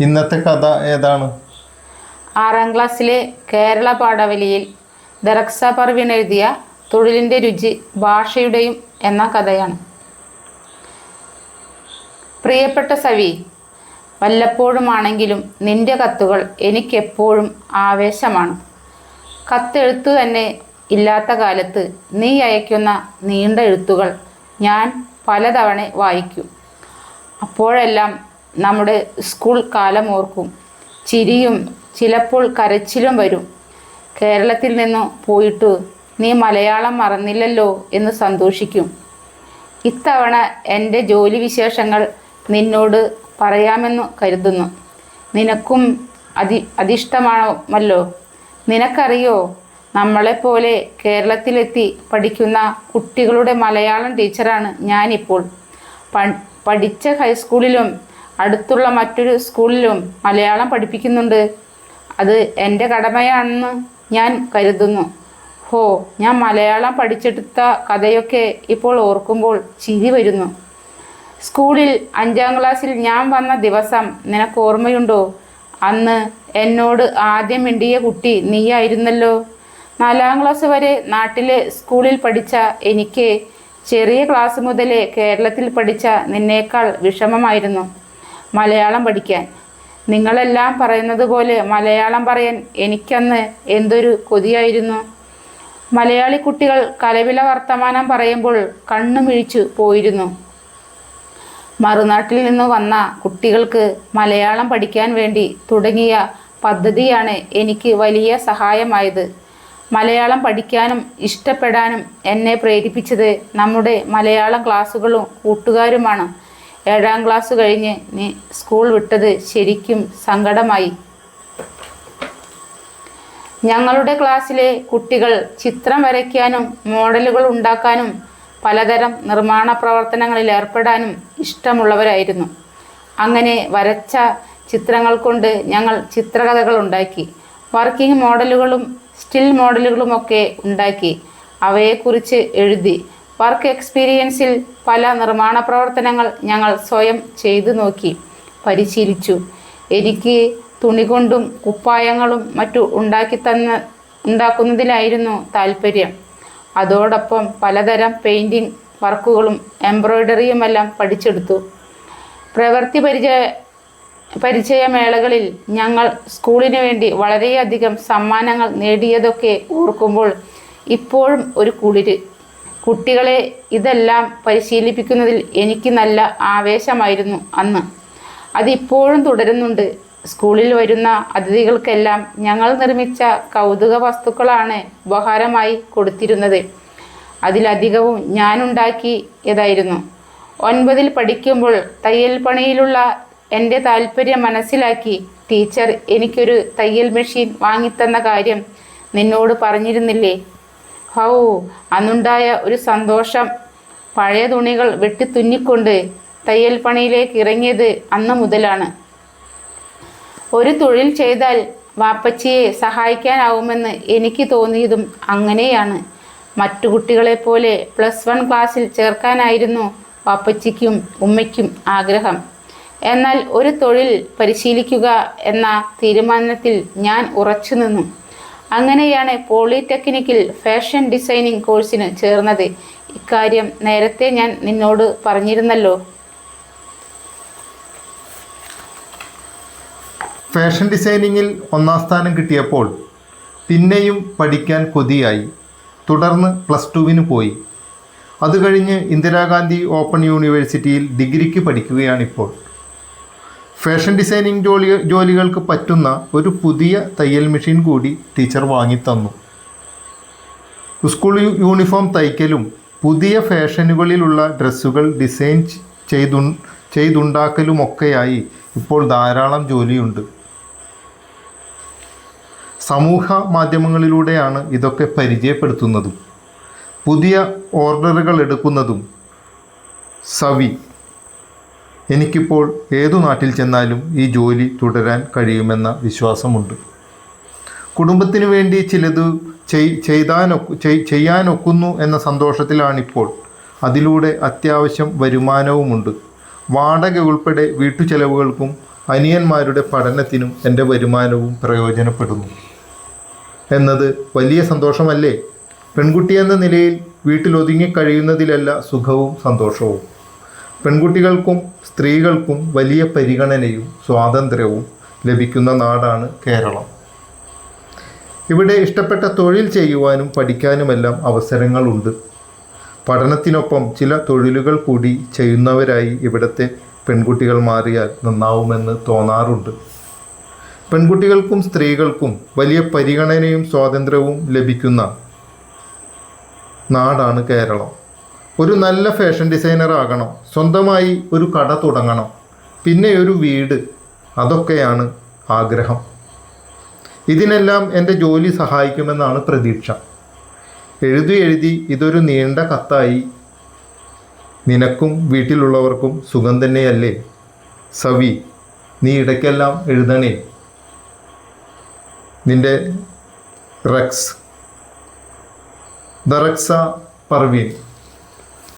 ഇന്നത്തെ കഥ ഏതാണ്? ആറാം ക്ലാസ്സിലെ കേരള പാഠവലിയിൽ ദറക്സ പർവിൻ എഴുതിയ തൊഴിലിന്റെ രുചി ഭാഷയുടെയും എന്ന കഥയാണ്. പ്രിയപ്പെട്ട സവി വല്ലപ്പോഴുമാണെങ്കിലും നിന്റെ കത്തുകൾ എനിക്കെപ്പോഴും ആവേശമാണ്. കത്തെഴുത്തു തന്നെ ഇല്ലാത്ത കാലത്ത് നീ അയക്കുന്ന നീണ്ട എഴുത്തുകൾ ഞാൻ പലതവണ വായിക്കും. അപ്പോഴെല്ലാം നമ്മുടെ സ്കൂൾ കാലം ഓർക്കും. ചിരിയും ചിലപ്പോൾ കരച്ചിലും വരും. കേരളത്തിൽ നിന്നും പോയിട്ട് നീ മലയാളം മറന്നില്ലല്ലോ എന്ന് സന്തോഷിക്കും. ഇത്തവണ എന്റെ ജോലി വിശേഷങ്ങൾ നിന്നോട് പറയാമെന്ന് കരുതുന്നു. നിനക്കും അതി അതിഷ്ടമാണമല്ലോ നിനക്കറിയോ നമ്മളെപ്പോലെ കേരളത്തിലെത്തി പഠിക്കുന്ന കുട്ടികളുടെ മലയാളം ടീച്ചറാണ് ഞാനിപ്പോൾ. പഠിച്ച ഹൈസ്കൂളിലും അടുത്തുള്ള മറ്റൊരു സ്കൂളിലും മലയാളം പഠിപ്പിക്കുന്നുണ്ട്. അത് എന്റെ കടമയാണെന്ന് ഞാൻ കരുതുന്നു. ഹോ ഞാൻ മലയാളം പഠിച്ചെടുത്ത കഥയൊക്കെ ഇപ്പോൾ ഓർക്കുമ്പോൾ ചിരി വരുന്നു. സ്കൂളിൽ അഞ്ചാം ക്ലാസ്സിൽ ഞാൻ വന്ന ദിവസം നിനക്ക് ഓർമ്മയുണ്ടോ? അന്ന് എന്നോട് ആദ്യം മിണ്ടിയ കുട്ടി നീയായിരുന്നല്ലോ. നാലാം ക്ലാസ് വരെ നാട്ടിലെ സ്കൂളിൽ പഠിച്ച എനിക്ക് ചെറിയ ക്ലാസ് മുതലേ കേരളത്തിൽ പഠിച്ച നിന്നേക്കാൾ വിഷമമായിരുന്നു. മലയാളം പഠിക്കാൻ. നിങ്ങളെല്ലാം പറയുന്നത് പോലെ മലയാളം പറയാൻ എനിക്കന്ന് എന്തൊരു കൊതിയായിരുന്നു. മലയാളി കുട്ടികൾ കലവില വർത്തമാനം പറയുമ്പോൾ കണ്ണു മിഴിച്ചു പോയിരുന്നു. മറുനാട്ടിൽ നിന്ന് വന്ന കുട്ടികൾക്ക് മലയാളം പഠിക്കാൻ വേണ്ടി തുടങ്ങിയ പദ്ധതിയാണ് എനിക്ക് വലിയ സഹായമായത്. മലയാളം പഠിക്കാനും ഇഷ്ടപ്പെടാനും എന്നെ പ്രേരിപ്പിച്ചത് നമ്മുടെ മലയാളം ക്ലാസ്സുകളും കൂട്ടുകാരുമാണ്. ഏഴാം ക്ലാസ് കഴിഞ്ഞ് നീ സ്കൂൾ വിട്ടത് ശരിക്കും സങ്കടമായി. ഞങ്ങളുടെ ക്ലാസ്സിലെ കുട്ടികൾ ചിത്രം വരയ്ക്കാനും മോഡലുകൾ ഉണ്ടാക്കാനും പലതരം നിർമ്മാണ പ്രവർത്തനങ്ങളിൽ ഏർപ്പെടാനും ഇഷ്ടമുള്ളവരായിരുന്നു. അങ്ങനെ വരച്ച ചിത്രങ്ങൾ കൊണ്ട് ഞങ്ങൾ ചിത്രകഥകൾ ഉണ്ടാക്കി വർക്കിംഗ് മോഡലുകളും സ്റ്റിൽ മോഡലുകളുമൊക്കെ ഉണ്ടാക്കി അവയെക്കുറിച്ച് എഴുതി വർക്ക് എക്സ്പീരിയൻസിൽ പല നിർമ്മാണ പ്രവർത്തനങ്ങൾ ഞങ്ങൾ സ്വയം ചെയ്തു നോക്കി പരിശീലിച്ചു. എനിക്ക് തുണി കൊണ്ടും കുപ്പായങ്ങളും മറ്റു ഉണ്ടാക്കി തന്ന ഉണ്ടാക്കുന്നതിലായിരുന്നു താല്പര്യം അതോടൊപ്പം പലതരം പെയിന്റിങ് വർക്കുകളും എംബ്രോയ്ഡറിയുമെല്ലാം പഠിച്ചെടുത്തു. പ്രവൃത്തി പരിചയ പരിചയമേളകളിൽ ഞങ്ങൾ സ്കൂളിന് വേണ്ടി വളരെയധികം സമ്മാനങ്ങൾ നേടിയതൊക്കെ ഓർക്കുമ്പോൾ ഇപ്പോഴും ഒരു കുളിര് കുട്ടികളെ ഇതെല്ലാം പരിശീലിപ്പിക്കുന്നതിൽ എനിക്ക് നല്ല ആവേശമായിരുന്നു അന്ന്. അതിപ്പോഴും തുടരുന്നുണ്ട്. സ്കൂളിൽ വരുന്ന അതിഥികൾക്കെല്ലാം ഞങ്ങൾ നിർമ്മിച്ച കൗതുക വസ്തുക്കളാണ് ഉപഹാരമായി കൊടുത്തിരുന്നത്. അതിലധികവും ഞാനുണ്ടാക്കിയതായിരുന്നു ഒൻപതിൽ പഠിക്കുമ്പോൾ തയ്യൽ പണിയിലുള്ള എന്റെ താല്പര്യം മനസ്സിലാക്കി ടീച്ചർ എനിക്കൊരു തയ്യൽ മെഷീൻ വാങ്ങിത്തന്ന കാര്യം നിന്നോട് പറഞ്ഞിരുന്നില്ലേ? ഹൗ. അന്നുണ്ടായ ഒരു സന്തോഷം. പഴയ തുണികൾ വെട്ടിത്തുന്നിക്കൊണ്ട് തയ്യൽ പണിയിലേക്ക് ഇറങ്ങിയത് അന്ന് മുതലാണ്. ഒരു തൊഴിൽ ചെയ്താൽ വാപ്പച്ചിയെ സഹായിക്കാനാവുമെന്ന് എനിക്ക് തോന്നിയതും അങ്ങനെയാണ്. മറ്റു കുട്ടികളെപ്പോലെ പ്ലസ് വൺ ക്ലാസ്സിൽ ചേർക്കാനായിരുന്നു വാപ്പച്ചിക്കും ഉമ്മയ്ക്കും ആഗ്രഹം. എന്നാൽ ഒരു തൊഴിൽ പരിശീലിക്കുക എന്ന തീരുമാനത്തിൽ ഞാൻ ഉറച്ചു നിന്നു അങ്ങനെയാണ് പോളിടെക്നിക്കിൽ ഫാഷൻ ഡിസൈനിങ് കോഴ്സിന് ചേർന്നത്. ഇക്കാര്യം നേരത്തെ ഞാൻ നിന്നോട് പറഞ്ഞിരുന്നല്ലോ. ഫാഷൻ ഡിസൈനിങ്ങിൽ ഒന്നാം സ്ഥാനം കിട്ടിയപ്പോൾ പിന്നെയും പഠിക്കാൻ കൊതിയായി. തുടർന്ന് പ്ലസ് ടുവിന് പോയി. അത് കഴിഞ്ഞ് ഇന്ദിരാഗാന്ധി ഓപ്പൺ യൂണിവേഴ്സിറ്റിയിൽ ഡിഗ്രിക്ക് പഠിക്കുകയാണിപ്പോൾ. ഫാഷൻ ഡിസൈനിങ് ജോലി ജോലികൾക്ക് പറ്റുന്ന ഒരു പുതിയ തയ്യൽ മെഷീൻ കൂടി ടീച്ചർ വാങ്ങിത്തന്നു. സ്കൂൾ യൂണിഫോം തയ്ക്കലും പുതിയ ഫാഷനുകളിലുള്ള ഡ്രസ്സുകൾ ഡിസൈൻ ചെയ്തു ചെയ്തുണ്ടാക്കലുമൊക്കെയായി ഇപ്പോൾ ധാരാളം ജോലിയുണ്ട്. സമൂഹ മാധ്യമങ്ങളിലൂടെയാണ് ഇതൊക്കെ പരിചയപ്പെടുത്തുന്നതും. പുതിയ ഓർഡറുകൾ എടുക്കുന്നതും സവി എനിക്കിപ്പോൾ ഏതു നാട്ടിൽ ചെന്നാലും ഈ ജോലി തുടരാൻ കഴിയുമെന്ന വിശ്വാസമുണ്ട്. കുടുംബത്തിന് വേണ്ടി ചിലത് ചെയ്താനൊക്കെ ചെയ്യാനൊക്കുന്നു എന്ന സന്തോഷത്തിലാണിപ്പോൾ. അതിലൂടെ അത്യാവശ്യം വരുമാനവുമുണ്ട്. വാടക ഉൾപ്പെടെ വീട്ടുചെലവുകൾക്കും അനിയന്മാരുടെ പഠനത്തിനും എന്റെ വരുമാനവും പ്രയോജനപ്പെടുന്നു. എന്നത് വലിയ സന്തോഷമല്ലേ? പെൺകുട്ടിയെന്ന നിലയിൽ വീട്ടിൽ ഒതുങ്ങിക്കഴിയുന്നതിലല്ല സുഖവും സന്തോഷവും. പെൺകുട്ടികൾക്കും സ്ത്രീകൾക്കും വലിയ പരിഗണനയും സ്വാതന്ത്ര്യവും ലഭിക്കുന്ന നാടാണ് കേരളം. ഇവിടെ ഇഷ്ടപ്പെട്ട തൊഴിൽ ചെയ്യുവാനും പഠിക്കാനുമെല്ലാം അവസരങ്ങളുണ്ട്. പഠനത്തിനൊപ്പം ചില തൊഴിലുകൾ കൂടി ചെയ്യുന്നവരായി ഇവിടുത്തെ പെൺകുട്ടികൾ മാറിയാൽ നന്നാവുമെന്ന് തോന്നാറുണ്ട്. പെൺകുട്ടികൾക്കും സ്ത്രീകൾക്കും വലിയ പരിഗണനയും സ്വാതന്ത്ര്യവും ലഭിക്കുന്ന നാടാണ് കേരളം. ഒരു നല്ല ഫാഷൻ ഡിസൈനർ ആകണം. സ്വന്തമായി ഒരു കട തുടങ്ങണം. പിന്നെ ഒരു വീട്. അതൊക്കെയാണ് ആഗ്രഹം. ഇതിനെല്ലാം എന്റെ ജോലി സഹായിക്കുമെന്നാണ് പ്രതീക്ഷ. എഴുതി എഴുതി ഇതൊരു നീണ്ട കത്തായി. നിനക്കും വീട്ടിലുള്ളവർക്കും സുഖം തന്നെയല്ലേ? സവി നീ ഇടയ്ക്കെല്ലാം എഴുതണേ. നിന്റെ റെക്സ്. ദറക്സ പർവീൻ